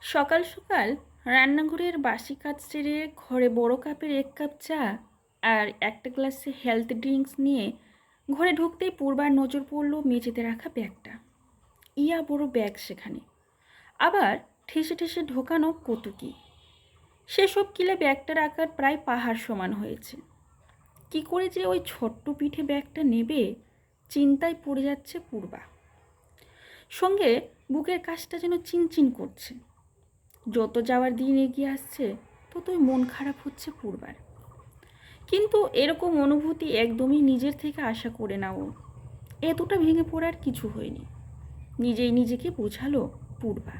সকাল সকাল রান্নাঘরের বাসি কাজ সেরে ঘরে বড় কাপের এক কাপ চা আর একটা গ্লাসে হেলথ ড্রিঙ্কস নিয়ে ঘরে ঢুকতেই পূর্বার নজর পড়ল মেঝেতে রাখা ব্যাগটা। ইয়া বড় ব্যাগ সেখানে। আবার ঠেসে ঠেসে ঢোকানো কতুকি। সেসব কিলে ব্যাগটার আকার প্রায় পাহাড় সমান হয়েছে। কি করে যে ওই ছোট্ট পিঠে ব্যাগটা নেবে চিন্তায় পড়ে যাচ্ছে পূর্বা। সঙ্গে বুকের কাজটা যেন চিনচিন করছে। যত যাওয়ার দিন এগিয়ে আসছে, ততই মন খারাপ হচ্ছে পূর্বার। কিন্তু এরকম অনুভূতি একদমই নিজের থেকে আশা করে না ও এতটা ভেঙে পড়ার কিছু হয়নি। নিজেই নিজেকে বোঝালো পূর্বা।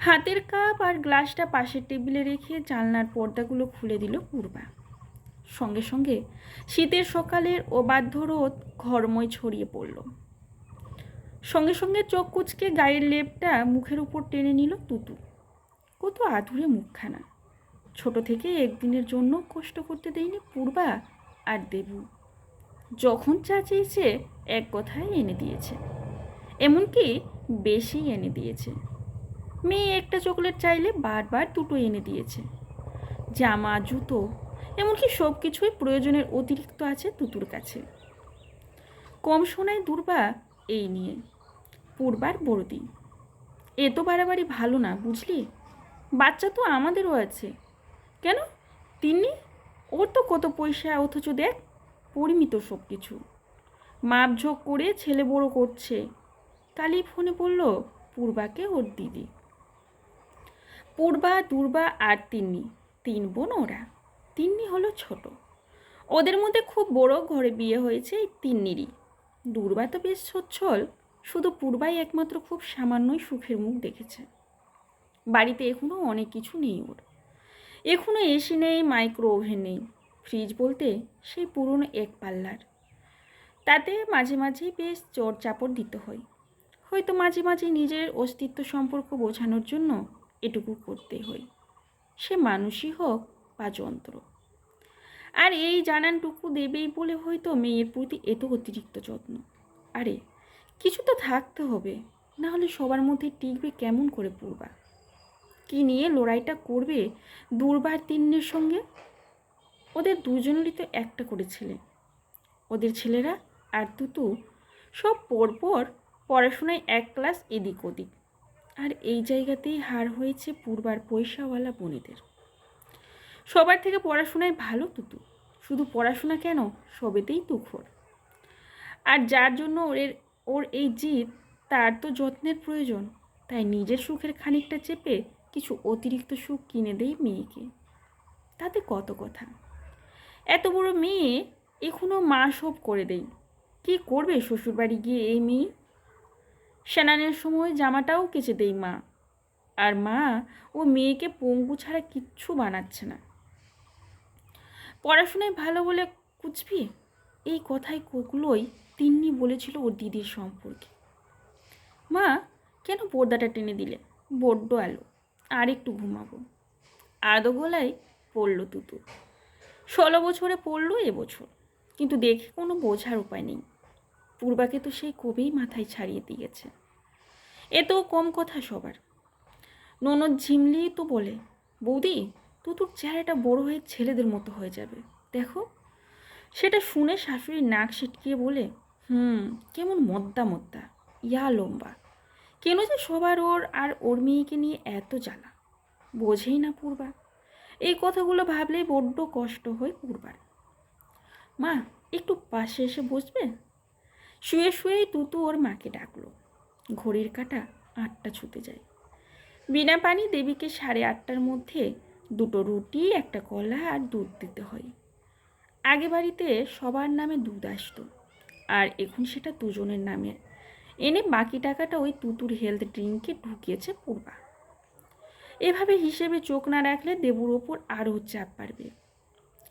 হাতের কাপ আর গ্লাসটা পাশের টেবিলে রেখে জানলার পর্দাগুলো খুলে দিল পূর্বা। সঙ্গে সঙ্গে শীতের সকালের অবাধ্য রোদ ঘরময় ছড়িয়ে পড়ল। সঙ্গে সঙ্গে চোখ কুচকে গায়ের লেপটা মুখের উপর টেনে নিল তুতু। কত আধুরে মুখখানা। ছোট থেকে একদিনের জন্য কষ্ট করতে দেয়নি পূর্বা আর দেবু। যখন চা চেয়েছে এক কথায় এনে দিয়েছে। এমনকি বেশি এনে দিয়েছে। মেয়ে একটা চকলেট চাইলে বারবার দুটো এনে দিয়েছে। জামা, জুতো, এমনকি সব কিছুই প্রয়োজনের অতিরিক্ত আছে তুতুর কাছে। কম শোনায় দুর্বা এই নিয়ে, পূর্বার বড়দি এ তো বাড়াবাড়ি ভালো না, বুঝলি? বাচ্চা তো আমাদেরও আছে। কেন? তিনি ওর তো কত পয়সা, অথচ দেখ, পরিমিত সব কিছু মাপঝোঁক করে ছেলে বড় করছে। কালি ফোনে বলল, পূর্বাকে ওর দিদি। পূর্বা, দুর্বা আর তিন্নি, তিন বোন ওরা। তিন্নি হলো ছোট। ওদের মধ্যে খুব বড় ঘরে বিয়ে হয়েছে এই তিন্নিরই। দুর্বা তো বেশ সচ্ছল, শুধু পূর্বাই একমাত্র খুব সামান্যই সুখের মুখ দেখেছে। বাড়িতে এখনও অনেক কিছু নেই ওর। এখনও এসি নেই মাইক্রো ওভেন নেই। ফ্রিজ বলতে সেই পুরনো এক পাল্লার। তাতে মাঝে মাঝেই বেশ চোর চাপড় দিতে হয়। হয়তো মাঝে মাঝে নিজের অস্তিত্ব সম্পর্ক বোঝানোর জন্য এটুকু করতে হয়। সে মানুষই হোক বা যন্ত্র। আর এই জানানটুকু দেবেই বলে হয়তো মেয়ের প্রতি এত অতিরিক্ত যত্ন। আরে, কিছু তো থাকতে হবে না হলে সবার মধ্যে টিকবে কেমন করে পূর্বা? কি নিয়ে লড়াইটা করবে দুর্বার তিন্নের সঙ্গে? ওদের দুজনেরই তো একটা করে ছেলে। ওদের ছেলেরা আর তুতু সব পরপর পড়াশোনায় এক ক্লাস এদিক ওদিক। আর এই জায়গাতেই হার হয়েছে পূর্বার পয়সাওয়ালা বোনেদের। সবার থেকে পড়াশোনায় ভালো তুতু। শুধু পড়াশোনা কেন, সবেতেই তুখর। আর যার জন্য ওর ওর এই জিদ, তার তো যত্নের প্রয়োজন। তাই নিজের সুখের খানিকটা চেপে কিছু অতিরিক্ত সুখ কিনে দেয় মেয়েকে। তাতে কত কথা? এত বড় মেয়ে এখনও মা সব করে দেই কি করবে শ্বশুরবাড়ি গিয়ে এই মেয়ে? স্নানের সময় জামাটাও কেচে দেই মা। আর মা ও মেয়েকে পঙ্গু ছাড়া কিচ্ছু বানাচ্ছে না। পড়াশোনায় ভালো বলে কুচবি? এই কথাই কোগুলোই তিন্নি বলেছিল ওর দিদির সম্পর্কে। মা, কেন পর্দাটা টেনে দিলে? বড্ড আলো। আর একটু ঘুমাবো। আদো গলায় পড়ল তুতু। ষোলো বছরে পড়ল এবছর কিন্তু দেখে কোনো বোঝার উপায় নেই। পূর্বাকে তো সেই কবেই মাথায় ছাড়িয়ে দিয়েছে। এ তো কম কথা সবার। ননদ ঝিমলি তো বলে, বৌদি, তুতুর চেহারাটা বড় হয়ে ছেলেদের মতো হয়ে যাবে। দেখো। সেটা শুনে শাশুড়ি নাক সিটকিয়ে বলে, হুম, কেমন মদ্দা মদ্দা, ইয়া লম্বা। কেন যে সবার ওর আর ওর মেয়েকে নিয়ে এত জ্বালা? বোঝেই না পূর্বা। এই কথাগুলো ভাবলেই বড্ড কষ্ট হয় পূর্বার। মা, একটু পাশে এসে বসবে? শুয়ে শুয়েই তুতু ওর মাকে ডাকলো। ঘড়ির কাটা আটটা ছুতে যায়। বিনা পানি দেবীকে সাড়ে আটটার মধ্যে দুটো রুটি, একটা কলা আর দুধ দিতে হয়। আগে বাড়িতে সবার নামে দুধ আসতো, আর এখন সেটা দুজনের নামে এনে বাকি টাকাটা ওই তুতুর হেলথ ড্রিঙ্কে ঢুকিয়েছে পূর্বা এভাবে হিসেবে চোখ না রাখলে দেবুর ওপর আরও চাপ পারবে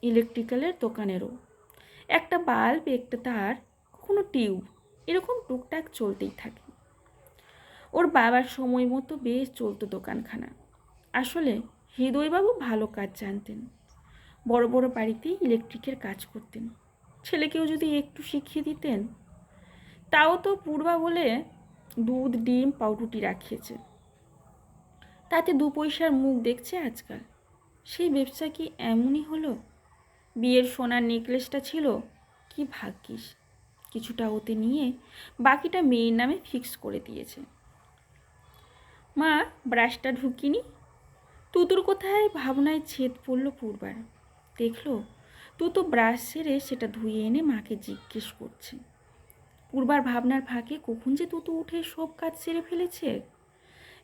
ইলেকট্রিক্যালের দোকানেরও। একটা বাল্ব একটা তার, কখনো টিউব এরকম টুকটাক চলতেই থাকে। ওর বাবার সময় মতো বেশ চলতো দোকানখানা। আসলে হৃদয়বাবু ভালো কাজ জানতেন। বড় বড় বাড়িতেই ইলেকট্রিকের কাজ করতেন। ছেলেকেও যদি একটু শিখিয়ে দিতেন তাও তো পূর্বা বলে দুধ, ডিম, পাউরুটি রাখিয়েছে। তাতে দু পয়সার মুখ দেখছে আজকাল। সেই ব্যবসা কি এমনই হলো? বিয়ের সোনার নেকলেসটা ছিল, কি ভাগ্যিস। কিছুটা ওতে নিয়ে বাকিটা মেয়ের নামে ফিক্স করে দিয়েছে। মা, ব্রাশটা ঢুকিনি? তুতুর কোথায়? ভাবনায় ছেদ পড়ল পূর্বার। দেখল, তুতু ব্রাশ সেরে সেটা ধুয়ে এনে মাকে জিজ্ঞেস করছে। পূর্বার ভাবনার ফাঁকে কখন যে তুতু উঠে সব কাজ সেরে ফেলেছে?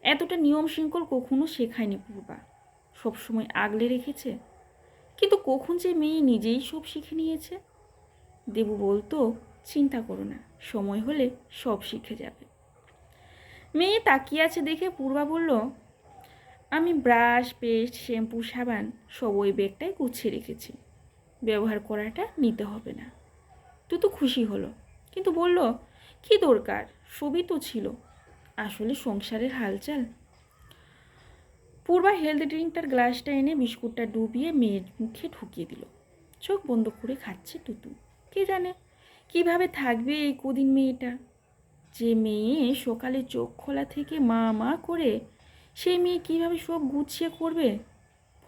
এতটা নিয়ম শৃঙ্খল কখনো শেখায়নি পূর্বা। সবসময় আগলে রেখেছে। কিন্তু কখন যে মেয়ে নিজেই সব শিখে নিয়েছে? দেবু বলতো, চিন্তা করো না, সময় হলে সব শিখে যাবে। মেয়ে তাকিয়ে আছে দেখে পূর্বা বলল, আমি ব্রাশ, পেস্ট, শ্যাম্পু, সাবান সব ওই ব্যাগটায় গুছিয়ে রেখেছি। ব্যবহার করাটা নিতে হবে না। তুই তো খুশি হলো। কিন্তু বলল, কি দরকার? সবই তো ছিল। আসলে সংসারের হালচাল। পূর্বা হেলথ ড্রিঙ্কটার গ্লাসটা এনে বিস্কুটটা ডুবিয়ে মেয়ের মুখে ঢুকিয়ে দিল। চোখ বন্ধ করে খাচ্ছে তুতু কে জানে কীভাবে থাকবে এই কদিন মেয়েটা? যে মেয়ে সকালে চোখ খোলা থেকে মা মা করে সেই মেয়ে কীভাবে সব গুছিয়ে করবে,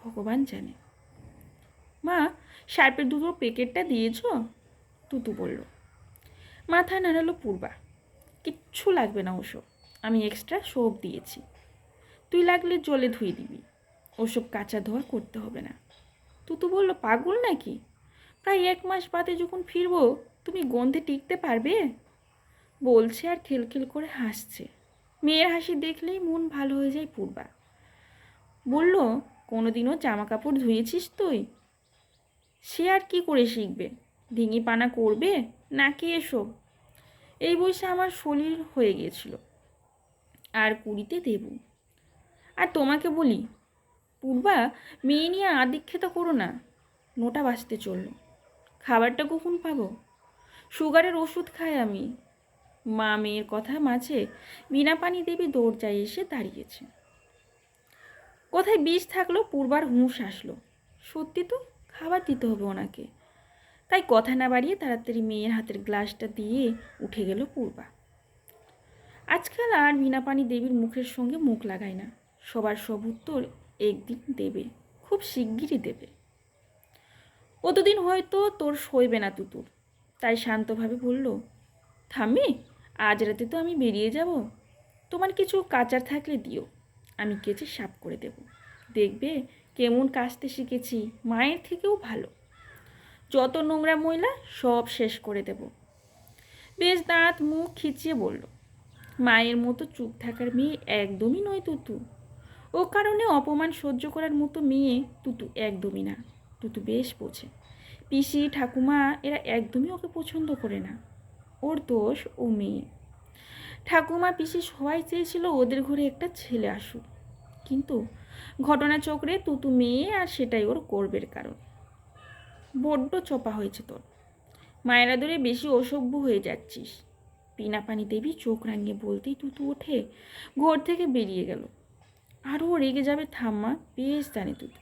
ভগবান জানে। মা সার্পের দুটো প্যাকেটটা দিয়েছ? তুতু বলল। মাথা নাড়ালো পূর্বা। কিচ্ছু লাগবে না ওসব, আমি এক্সট্রা সোপ দিয়েছি। তুই লাগলে জলে ধুয়ে দিবি, ওসব কাঁচা ধোয়া করতে হবে না। তুতু বলল, পাগল নাকি? প্রায় এক মাস বাদে যখন ফিরবো, তুমি গন্ধে টিকতে পারবে? বলছে আর খিলখিল করে হাসছে। মেয়ের হাসি দেখলেই মন ভালো হয়ে যায় পূর্বা। বলল, কোনোদিনও জামা কাপড় ধুয়েছিস তুই? সে আর কি করে শিখবে? ডিঙি পানা করবে? নাকি এসো এই বয়সে আমার শরীর হয়ে গিয়েছিল। আর কুড়িতে দেব। আর তোমাকে বলি, পূর্বা, মেয়ে নিয়ে আদিক্ষেতা করো না। নোটা বাঁচতে চলল। খাবারটা কখন পাবো? সুগারের ওষুধ খাই আমি। মা মেয়ের কথা মাঝে বিনা পানি দেবী দরজায় এসে দাঁড়িয়েছে। কোথায় বিষ থাকল পূর্বার হুঁশ আসলো। সত্যি তো, খাবার দিতে হবে ওনাকে। তাই কথা না বাড়িয়ে তাড়াতাড়ি মেয়ের হাতের গ্লাসটা দিয়ে উঠে গেল পূর্বা। আজকাল আর বিনা পানি দেবীর মুখের সঙ্গে মুখ লাগায় না। সবার সব উত্তর একদিন দেবে, খুব শিগগিরই দেবে। অতদিন হয়তো তোর সইবে না তুতুর তাই শান্তভাবে বলল থামবে আজ রাতে তো আমি বেরিয়ে যাব। তোমার কিছু কাচার থাকলে দিও, আমি কেচে সাফ করে দেব। দেখবে কেমন কাচতে শিখেছি, মায়ের থেকেও ভালো। যত নোংরা ময়লা, সব শেষ করে দেব। বেশ দাঁত, মুখ খিচিয়ে বলল, মায়ের মতো চুপ থাকার মেয়ে একদমই নয় তুতু। ও কারণে অপমান সহ্য করার মতো মেয়ে তুতু একদমই না। তুতু বেশ বোঝে, পিসি, ঠাকুমা, এরা একদমই ওকে পছন্দ করে না। ওর দোষ ও মেয়ে। ঠাকুমা, পিসি সবাই চেয়েছিল ওদের ঘরে একটা ছেলে আসুক। কিন্তু ঘটনা চক্রে তুতু মেয়ে আর সেটাই ওর গর্বের কারণ। বড্ড চপা হয়েছে তোর। মায়েরা ধরে বেশি অসভ্য হয়ে যাচ্ছিস। পিনা পানি দেবী চোখ রাঙিয়ে বলতেই তুতু ওঠে, ঘর থেকে বেরিয়ে গেল। আরও রেগে যাবে থাম্মা বেশ জানে তুতু।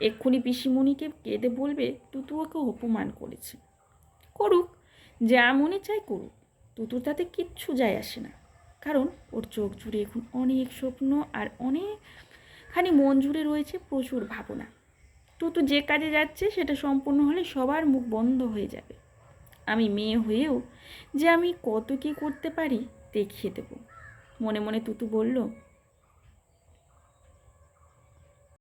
এক্ষুনি পিসিমণিকে কেঁদে বলবে তুতু ওকে অপমান করেছে। করুক, যা মনে চায় করুক তুতুর তাতে কিচ্ছু যায় আসে না। কারণ ওর চোখ জুড়ে এখন অনেক স্বপ্ন আর অনেকখানি মন জুড়ে রয়েছে প্রচুর ভাবনা। তুতু যে কাজে যাচ্ছে সেটা সম্পূর্ণ হলে সবার মুখ বন্ধ হয়ে যাবে। আমি মেয়ে হয়েও যে আমি কত কী করতে পারি, দেখিয়ে দেবো। মনে মনে তুতু বলল